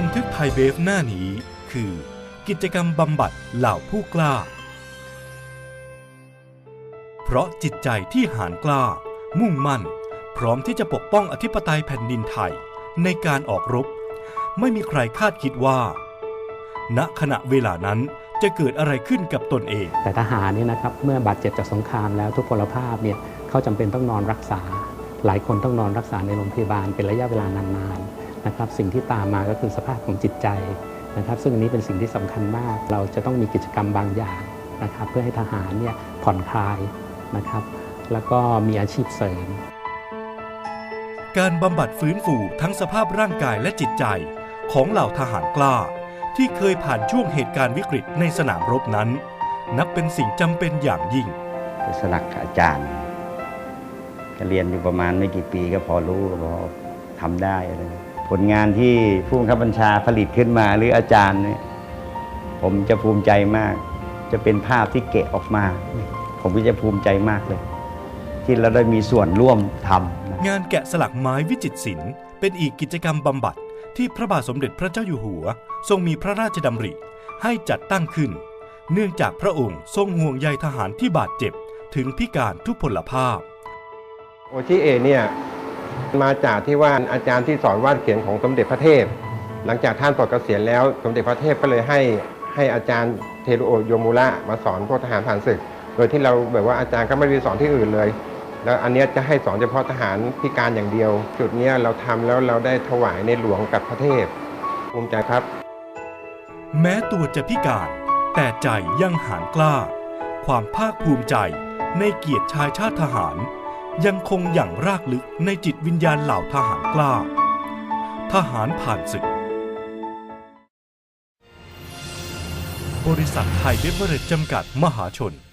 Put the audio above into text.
บันทึกไทยเบฟหน้านี้ คือ กิจกรรมบำบัดเหล่าผู้กล้า เพราะจิตใจที่หานกล้า มุ่งมั่น พร้อมที่จะปกป้องอธิปไตยแผ่นดินไทยในการออกรบ ไม่มีใครคาดคิดว่า ณขณะเวลานั้นจะเกิดอะไรขึ้นกับตนเอง แต่ทหารเนี่ยนะครับเมื่อบาดเจ็บจากสงครามแล้วทุพพลภาพเนี่ยเขาจำเป็นต้องนอนรักษา หลายคนต้องนอนรักษาในโรงพยาบาลเป็นระยะเวลานาน นะครับสิ่งที่ตามมาก็คือสภาพของจิตใจนะครับ ซึ่งอันนี้เป็นสิ่งที่สำคัญมาก เราจะต้องมีกิจกรรมบางอย่างนะครับเพื่อให้ทหารเนี่ยผ่อนคลายนะครับ แล้วก็มีอาชีพเสริม การบำบัดฟื้นฟูทั้งสภาพร่างกายและจิตใจของเหล่าทหารกล้า ที่เคยผ่านช่วงเหตุการณ์วิกฤตในสนามรบนั้น นับเป็นสิ่งจำเป็นอย่างยิ่งไปสลักกับอาจารย์ก็เรียนอยู่ประมาณไม่กี่ปีก็พอรู้ก็พอทำได้อะไร ผลงานที่ผู้บังคับบัญชาผลิตขึ้นมาหรืออาจารย์เนี่ยผมจะภูมิใจมาก จะเป็นภาพที่เกะออกมา ผมก็จะภูมิใจมากเลย ที่เราได้มีส่วนร่วมทำนะงานแกะสลักไม้วิจิตรศิลป์เป็นอีกกิจกรรมบำบัดที่พระบาทสมเด็จพระเจ้าอยู่หัว ทรงมีพระราชดำริให้จัดตั้งขึ้น เนื่องจากพระองค์ทรงห่วงใยทหารที่บาดเจ็บ ถึงพิการทุพพลภาพ โอชิเอเนี่ย มาจากที่ว่าอาจารย์ที่สอนวาดเขียนของสมเด็จพระเทพ หลังจากท่านปลดเกษียณแล้ว สมเด็จพระเทพก็เลยให้ให้อาจารย์เทโรโยมูระมาสอนพวกทหารผ่านศึก โดยที่เราแบบว่าอาจารย์ก็ไม่ได้สอนที่อื่นเลย แล้วอันเนี้ยจะให้สอนเฉพาะทหารพิการอย่างเดียว จุดเนี้ยเราทำแล้วเราได้ถวายในหลวงกับพระเทพภูมิใจครับ แม้ตัวจะพิการ แต่ใจยังหานกล้า ความภาคภูมิใจในเกียรติชายชาติทหาร ยังคงอย่างรากลึกในจิตวิญญาณเหล่าทหารกล้า ทหารผ่านศึก บริษัทไทยเบเวอร์เรจจำกัดมหาชน